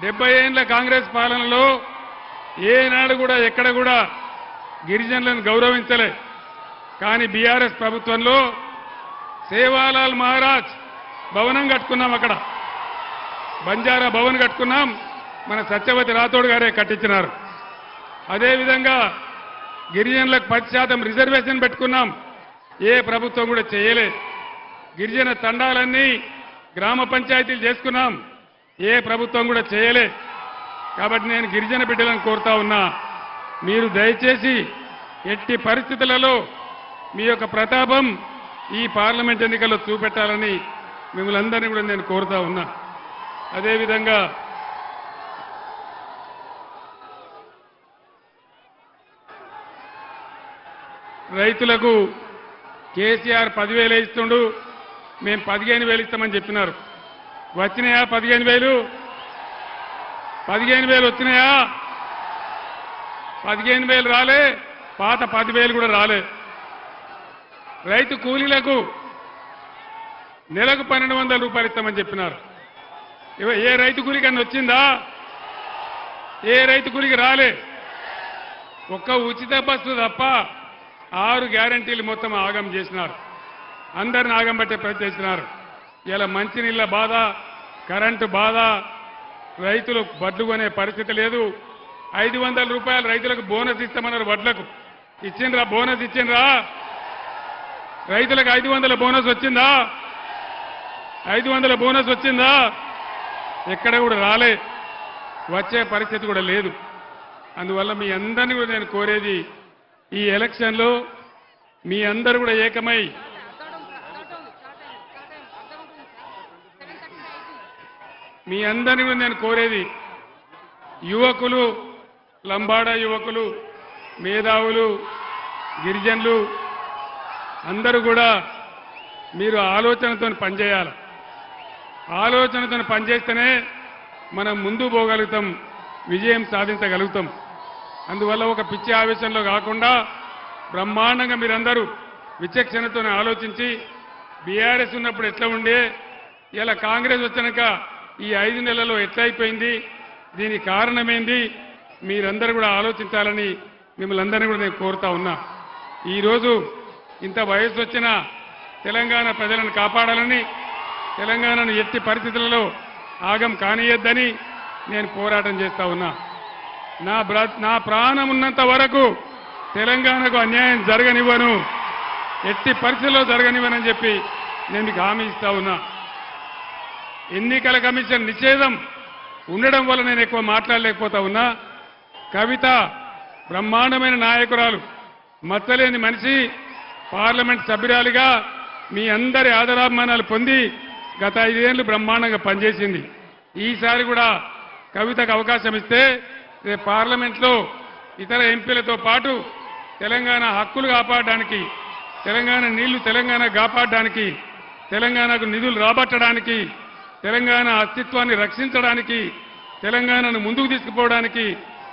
డెబ్బై ఏళ్ళ కాంగ్రెస్ పాలనలో ఏనాడు కూడా ఎక్కడ కూడా గిరిజనులను గౌరవించలే. కానీ బీఆర్ఎస్ ప్రభుత్వంలో సేవాలాల్ మహారాజ్ భవనం కట్టుకున్నాం అక్కడ. బంజారా భవన్ కట్టుకున్నాం. మన సత్యవతి రాథోడ్ గారే కట్టించినారు. అదేవిధంగా గిరిజనులకు పది శాతం రిజర్వేషన్ పెట్టుకున్నాం. ఏ ప్రభుత్వం కూడా చేయలే. గిరిజన తండాలన్నీ గ్రామ పంచాయతీలు చేసుకున్నాం. ఏ ప్రభుత్వం కూడా చేయలే. కాబట్టి నేను గిరిజన బిడ్డలను కోరుతా ఉన్నా. మీరు దయచేసి ఎట్టి పరిస్థితులలో మీ యొక్క ప్రతాపం ఈ పార్లమెంట్ ఎన్నికల్లో చూపెట్టాలని మిమ్మల్ని అందరినీ కూడా నేను కోరుతా ఉన్నా. అదేవిధంగా రైతులకు కేసీఆర్ పదివేలు ఇస్తుండు మేము పదిహేను వేలు ఇస్తామని చెప్పినారు. వచ్చినాయా? పదిహేను వేలు. పదిహేను వేలు వచ్చినాయా? పదిహేను వేలు రాలే. పాత పదివేలు కూడా రాలే. రైతు కూలీలకు నెలకు పన్నెండు వందల రూపాయలు ఇస్తామని చెప్పినారు. ఏ రైతు కూలికి వచ్చిందా? ఏ రైతు కూలికి రాలే. ఒక్క ఉచిత బస్సు తప్ప ఆరు గ్యారంటీలు మొత్తం ఆగం చేసినారు. అందరిని ఆగం పట్టే ప్రయత్నిస్తున్నారు ఇలా మంచినీళ్ళ బాధ కరెంటు బాధ రైతులు వడ్లు కొనే పరిస్థితి లేదు. ఐదు వందల రూపాయలు రైతులకు బోనస్ ఇస్తామన్నారు వడ్లకు. ఇచ్చిండ్రా బోనస్ ఇచ్చిండ్రా? రైతులకు ఐదు వందల బోనస్ వచ్చిందా? ఐదు వందల బోనస్ వచ్చిందా? ఎక్కడ కూడా రాలే. వచ్చే పరిస్థితి కూడా లేదు. అందువల్ల మీ అందరినీ కూడా నేను కోరేది ఈ ఎలక్షన్లో మీ అందరూ కూడా ఏకమై మీ అందరిని నేను కోరేది యువకులు లంబాడా యువకులు మేధావులు గిరిజనులు అందరూ కూడా మీరు ఆలోచనతో పనిచేయాలి. ఆలోచనతో పనిచేస్తేనే మనం ముందు పోగలుగుతాం విజయం సాధించగలుగుతాం. అందువల్ల ఒక పిచ్చి ఆవేశంలో కాకుండా బ్రహ్మాండంగా మీరందరూ విచక్షణతో ఆలోచించి బీఆర్ఎస్ ఉన్నప్పుడు ఎట్లా ఉండే ఇలా కాంగ్రెస్ వచ్చినాక ఈ ఐదు నెలల్లో ఎట్లయిపోయింది? అయిపోయింది దీనికి కారణమేంది? మీరందరూ కూడా ఆలోచించాలని మిమ్మల్ని అందరినీ కూడా నేను కోరుతా ఉన్నా. ఈరోజు ఇంత వయసు వచ్చిన తెలంగాణ ప్రజలను కాపాడాలని తెలంగాణను ఎట్టి పరిస్థితులలో ఆగం కానియద్దని నేను పోరాటం చేస్తా ఉన్నా. నా నా ప్రాణం ఉన్నంత వరకు తెలంగాణకు అన్యాయం జరగనివ్వను. ఎట్టి పరిస్థితుల్లో జరగనివ్వనని చెప్పి నేను మీకు హామీ ఇస్తా ఉన్నా. ఎన్నికల కమిషన్ నిషేధం ఉండడం వల్ల నేను ఎక్కువ మాట్లాడలేకపోతా ఉన్నా. కవిత బ్రహ్మాండమైన నాయకురాలు మచ్చలేని మనిషి పార్లమెంట్ సభ్యురాలిగా మీ అందరి ఆదరాభిమానాలు పొంది గత ఐదేళ్ళు బ్రహ్మాండంగా పనిచేసింది. ఈసారి కూడా కవితకు అవకాశం ఇస్తే రేపు పార్లమెంట్లో ఇతర ఎంపీలతో పాటు తెలంగాణ హక్కులు కాపాడడానికి తెలంగాణ నీళ్ళు తెలంగాణ కాపాడడానికి తెలంగాణకు నిధులు రాబట్టడానికి తెలంగాణ అస్తిత్వాన్ని రక్షించడానికి తెలంగాణను ముందుకు తీసుకుపోవడానికి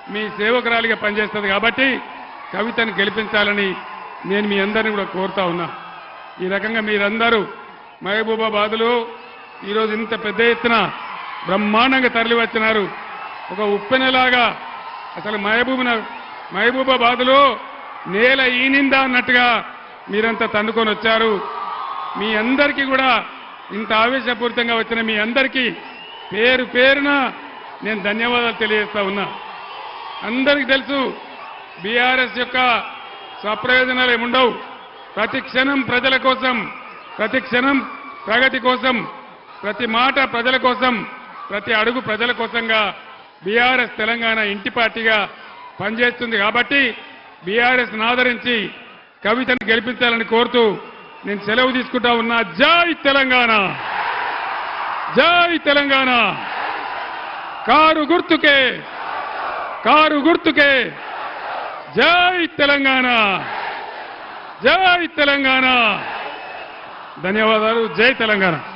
మీ సేవకురాలిగా పనిచేస్తుంది కాబట్టి కవితను గెలిపించాలని నేను మీ అందరిని కూడా కోరుతా ఉన్నా. ఈ రకంగా మీరందరూ మహబూబాబాద్లో ఈరోజు ఇంత పెద్ద ఎత్తున బ్రహ్మాండంగా తరలి వచ్చినారు ఒక ఉప్పెనలాగా అసలు మహబూబ్ మహబూబాబాద్లో నేల ఈనిందా అన్నట్టుగా మీరంతా తన్నుకొని వచ్చారు. మీ అందరికీ కూడా ఇంత ఆవేశపూరితంగా వచ్చిన మీ అందరికీ పేరు పేరున నేను ధన్యవాదాలు తెలియజేస్తా ఉన్నా. అందరికీ తెలుసు బీఆర్ఎస్ యొక్క స్వప్రయోజనాలు ఏముండవు. ప్రతి క్షణం ప్రజల కోసం ప్రతి క్షణం ప్రగతి కోసం ప్రతి మాట ప్రజల కోసం ప్రతి అడుగు ప్రజల కోసంగా బీఆర్ఎస్ తెలంగాణ ఇంటి పార్టీగా పనిచేస్తుంది కాబట్టి బీఆర్ఎస్ ఆదరించి కవితను గెలిపించాలని కోరుతూ నేను సెలవు తీసుకుంటా ఉన్నా. జై తెలంగాణ. జై తెలంగాణ. కారు గుర్తుకే. కారు గుర్తుకే. జై తెలంగాణ. జై తెలంగాణ. ధన్యవాదాలు. జై తెలంగాణ.